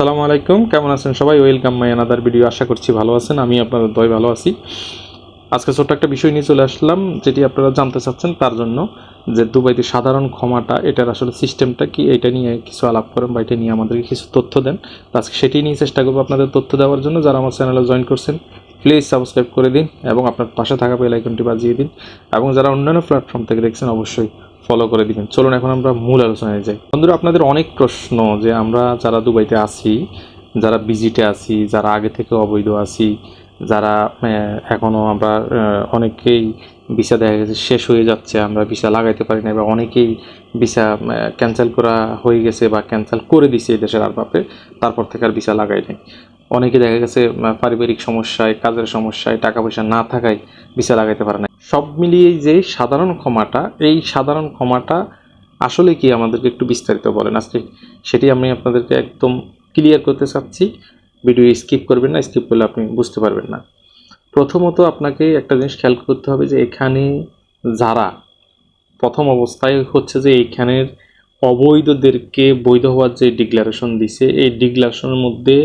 সালামু আলাইকুম, কেমন আছেন সবাই? ওয়েলকাম মাই আনাদার ভিডিও আশা করছি ভালো আছেন আমি আপনাদের দয় ভালো আছি। আজকে ছোট্ট একটা বিষয় নিয়ে চলে আসলাম, যেটি আপনারা জানতে চাচ্ছেন তার জন্য যে দুবাইতে সাধারণ ক্ষমাটা, এটার আসলে সিস্টেমটা কি, এটা নিয়ে কিছু আলাপ করেন বা এটা নিয়ে আমাদেরকে কিছু তথ্য দেন। আজকে সেটি নিয়ে চেষ্টা করব আপনাদের তথ্য দেওয়ার জন্য। যারা আমার চ্যানেলে জয়েন করছেন প্লিজ সাবস্ক্রাইব করে দিন এবং আপনার পাশে থাকা বেল বাজিয়ে দিন। এবং যারা অন্যান্য প্ল্যাটফর্ম থেকে দেখছেন, অবশ্যই ফলো করে দিবেন। চলুন এখন আমরা মূল আলোচনায় যাই। বন্ধুরা আপনাদের অনেক প্রশ্ন যে আমরা যারা দুবাইতে আছি যারা ভিজিটে আছি যারা আগে থেকে অবৈধ আছি যারা আহ, এখনও আমরা অনেকেই ভিসা দেখা গেছে শেষ হয়ে যাচ্ছে আমরা ভিসা লাগাইতে পারি না বা অনেকেই ভিসা ক্যান্সেল করা হয়ে গেছে বা ক্যান্সেল করে দিছে এই দেশের আর বাপে তারপর থেকে আর ভিসা লাগাই নাই। অনেকে দেখা গেছে পারিবারিক সমস্যায় কাজের সমস্যায় টাকা পয়সা না থাকায় ভিসা লাগাইতে পারে সব মিলিয়ে যে সাধারণ ক্ষমাটা, এই সাধারণ ক্ষমাটা আসলে কি আমাদেরকে একটু বিস্তারিত বলেন? আজকে সেটি আমি আপনাদেরকে একদম ক্লিয়ার করতে চাচ্ছি। ভিডিও স্কিপ করবেন না স্কিপ করলে আপনি বুঝতে পারবেন না। প্রথমত আপনাকে একটা জিনিস খেয়াল করতে হবে যে এখানে যারা প্রথম অবস্থায় হচ্ছে যে এইখানের অবৈধদেরকে বৈধ হওয়ার যে ডিক্লারেশন দিছে, এই ডিক্লারেশনের মধ্যে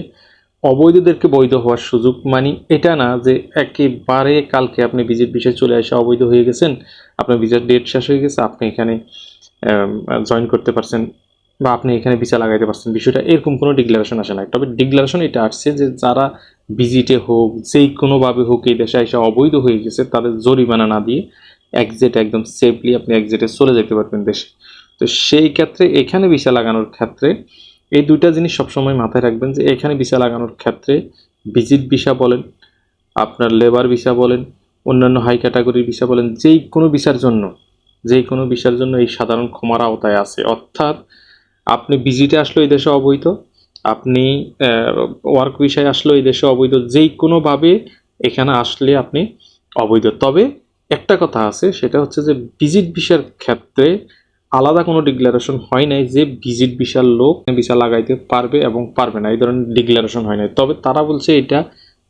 অবৈধদেরকে বৈধ হওয়ার সুযোগ মানে এটা না যে একেবারে কালকে আপনি ভিজিট বিষয়ে চলে আসে অবৈধ হয়ে গেছেন, আপনার ভিসার ডেট শেষ হয়ে গেছে, আপনি এখানে জয়েন করতে পারছেন বা আপনি এখানে ভিসা লাগাইতে পারছেন। বিষয়টা এরকম কোনো ডিক্লারেশন আসে না। তবে ডিক্লারেশন এটা আসছে যে যারা ভিজিটে হোক, যেই কোনোভাবে হোক এই দেশে এসে অবৈধ হয়ে গেছে, তাদের জরিমানা না দিয়ে একজেট একদম সেফলি আপনি একজেটে চলে যেতে পারবেন দেশে। তো সেই ক্ষেত্রে এখানে ভিসা লাগানোর ক্ষেত্রে এই দুইটা জিনিস সবসময় মাথায় রাখবেন যে এখানে ভিসা লাগানোর ক্ষেত্রে ভিজিট ভিসা বলেন, আপনার লেবার ভিসা বলেন, অন্যান্য হাই ক্যাটাগরির ভিসা বলেন, যেই কোনো ভিসার জন্য, যেই কোনো ভিসার জন্য এই সাধারণ ক্ষমার আওতায় আছে। অর্থাৎ আপনি ভিজিটে আসলো এই দেশে অবৈধ, আপনি ওয়ার্ক ভিসায় আসলো এই দেশে অবৈধ, যেই কোনোভাবে এখানে আসলে আপনি অবৈধ। তবে একটা কথা আছে, সেটা হচ্ছে যে ভিজিট ভিসার ক্ষেত্রে আলাদা কোনো ডিক্লারেশন হয় নাই যে ভিজিট ভিসার লোক ভিসা লাগাইতে পারবে এবং পারবে না। এই ধরনের ডিক্লারেশন হয় নাই। তবে তারা বলছে এটা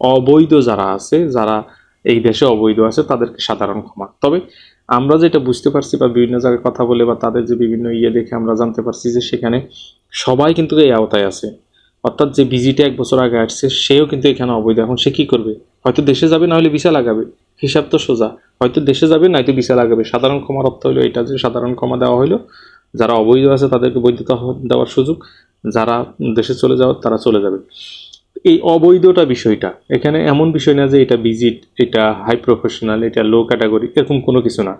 অবৈধ যারা আছে, যারা এই দেশে অবৈধ আছে, তাদেরকে সাধারণ ক্ষমা। তবে আমরা যেটা বুঝতে পারছি বা বিভিন্ন জায়গায় কথা বলে বা তাদের যে বিভিন্ন ইয়ে দেখে আমরা জানতে পারছি যে সেখানে সবাই কিন্তু এই আওতায় আছে। অর্থাৎ যে ভিজিটে এক বছর আগে আসছে, সেও কিন্তু এখানে অবৈধ। এখন সে কী করবে? হয়তো দেশে যাবে, না হলে ভিসা লাগাবে। হিসাব তো সোজা। হয়তো দেশে যাবে, নয়তো ভিসা লাগাবে। সাধারণ ক্ষমার অর্থ হলো এটা যে সাধারণ ক্ষমা দেওয়া হলো যারা অবৈধ আছে তাদেরকে বৈধতা দেওয়ার সুযোগ। যারা দেশে চলে যাওয়ার তারা চলে যাবে। এই অবৈধটা বিষয়টা, এখানে এমন বিষয় না যে এটা ভিজিট এটা হাই প্রফেশনাল এটা লো ক্যাটাগরি এরকম কোনো কিছু না।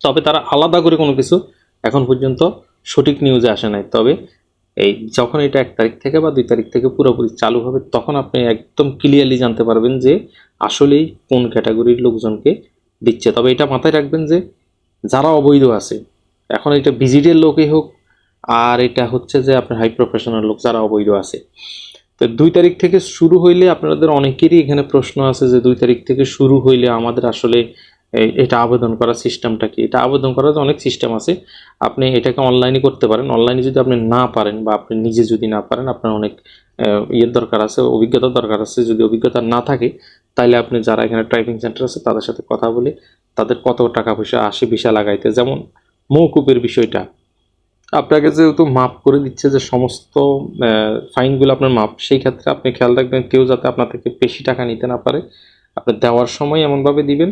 তবে তারা আলাদা করে কোনো কিছু এখন পর্যন্ত সঠিক নিউজে আসে নাই। তবে এই যখন এটা এক তারিখ থেকে বা দুই তারিখ থেকে পুরোপুরি চালু হবে, তখন আপনি একদম ক্লিয়ারলি জানতে পারবেন যে আসলেই কোন ক্যাটাগরির লোকজনকে দিচ্ছে। তবে এটা মাথায় রাখবেন যে যারা অবৈধ আছে, এখন এটা ভিজিটের লোকই হোক আর এটা হচ্ছে যে আপনার হাই প্রফেশনাল লোক যারা অবৈধ আছে। তো দুই তারিখ থেকে শুরু হইলে আপনাদের অনেকেরই এখানে প্রশ্ন আছে যে দুই তারিখ থেকে শুরু হইলে আমাদের আসলে এটা আবেদন করার সিস্টেমটা কি? এটা আবেদন করার অনেক সিস্টেম আছে। আপনি এটাকে অনলাইনে করতে পারেন। অনলাইনে যদি আপনি না পারেন বা আপনি নিজে যদি না পারেন, আপনার অনেক ইয়ের দরকার আছে, অভিজ্ঞতার দরকার আছে। যদি অভিজ্ঞতা না থাকে তাহলে আপনি যারা এখানে টাইপিং সেন্টার আছে, তাদের সাথে কথা বলে তাদের কত টাকা পয়সা আসে ভিসা লাগাইতে। যেমন মৌকুপের বিষয়টা। আপনাকে যেহেতু মাপ করে দিচ্ছে যে সমস্ত ফাইনগুলো আপনার মাপ সেই ক্ষেত্রে আপনি খেয়াল রাখবেন কেউ যাতে আপনার থেকে বেশি টাকা নিতে না পারে। আপনি দেওয়ার সময় এমনভাবে দিবেন।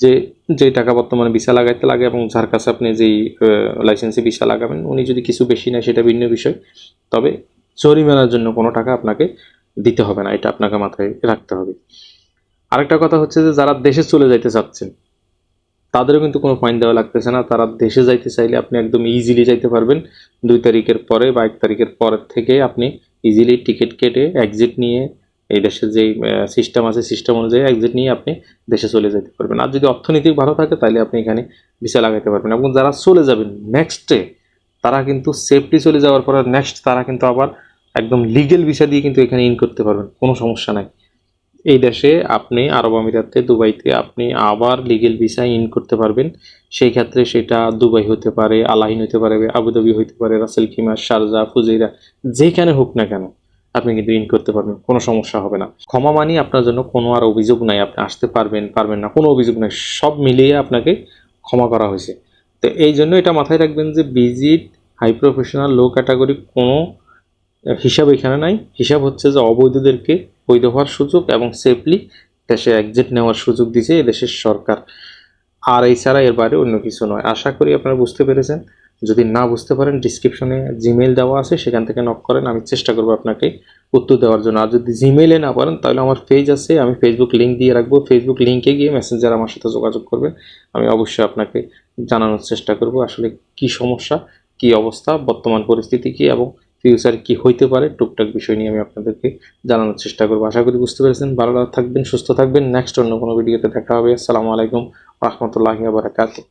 যে যে টাকা বর্তমানে ভিসা লাগাইতে লাগে এবং যার কাছে আপনি যেই লাইসেন্সে ভিসা লাগাবেন, উনি যদি কিছু বেশি নেয় সেটা ভিন্ন বিষয়। তবে জরিমানার জন্য কোনো টাকা আপনাকে দিতে হবে না, এটা আপনাকে মাথায় রাখতে হবে। আরেকটা কথা হচ্ছে যে, যারা দেশে চলে যাইতে চাচ্ছেন, তাদেরও কিন্তু কোনো ফাইন দেওয়া লাগতেছে না। তারা দেশে যাইতে চাইলে আপনি একদম ইজিলি যাইতে পারবেন। দুই তারিখের পরে বা এক তারিখের পরের থেকে আপনি ইজিলি টিকিট কেটে এক্সিট নিয়ে এই দেশের যেই সিস্টেম আছে সিস্টেম অনুযায়ী এক্সিট নিয়ে আপনি দেশে চলে যেতে পারবেন। আর যদি অর্থনৈতিক ভালো থাকে তাহলে আপনি এখানে ভিসা লাগাইতে পারবেন। এবং যারা চলে যাবেন নেক্সটে তারা কিন্তু সেফটি চলে যাওয়ার পরে নেক্সট তারা কিন্তু আবার একদম লিগেল ভিসা দিয়ে কিন্তু এখানে ইন করতে পারবেন। কোনো সমস্যা নাই। এই দেশে আপনি আরব আমিরাতে, দুবাইতে আপনি আবার লিগেল ভিসা ইন করতে পারবেন। সেই ক্ষেত্রে সেটা দুবাই হতে পারে, আলাহিন হতে পারে, আবুধাবি হতে পারে, রাসেল কিমা শারজা ফুজেরা যেখানে হোক না কেন। আপনি কিন্তু ইন করতে পারবেন, কোনো সমস্যা হবে না। ক্ষমা মানি আপনার জন্য কোনো আর অভিযোগ নাই, আপনি আসতে পারবেন পারবেন না, কোনো অভিযোগ নাই, সব মিলিয়ে আপনাকে ক্ষমা করা হয়েছে। তো এই জন্য এটা মাথায় রাখবেন যে visit high professional low category কোনো হিসাব এখানে নাই। হিসাব হচ্ছে যে অবৈধদেরকে বৈধ হওয়ার সুযোগ এবং সেফলি দেশে এক্সিট নেওয়ার সুযোগ দিয়েছে এদেশের সরকার। আর এই ছাড়া এর বাইরে অন্য কিছু নয়। আশা করি আপনারা বুঝতে পেরেছেন। যদি না বুঝতে পারেন ডিসক্রিপশনে জিমেইল দেওয়া আছে, সেখান থেকে নক করেন, আমি চেষ্টা করব আপনাকে উত্তর দেওয়ার জন্য। আর যদি জিমেইলে না পারেন, তাহলে আমার পেজ আছে, আমি ফেসবুক লিঙ্ক দিয়ে রাখব। ফেসবুক লিঙ্কে গিয়ে মেসেঞ্জার আমার সাথে যোগাযোগ করবেন। আমি অবশ্যই আপনাকে জানানোর চেষ্টা করব, আসলে কি সমস্যা, কি অবস্থা, বর্তমান পরিস্থিতি কি এবং ফিউচারে কি হইতে পারে, টুকটাক বিষয় নিয়ে আমি আপনাদেরকে জানানোর চেষ্টা করব। আশা করি বুঝতে পেরেছেন। ভালো থাকবেন, সুস্থ থাকবেন। নেক্সট অন্য কোনো ভিডিওতে দেখা হবে। আসসালামু আলাইকুম, রহমতুল্লাহি বারাকাতুহ।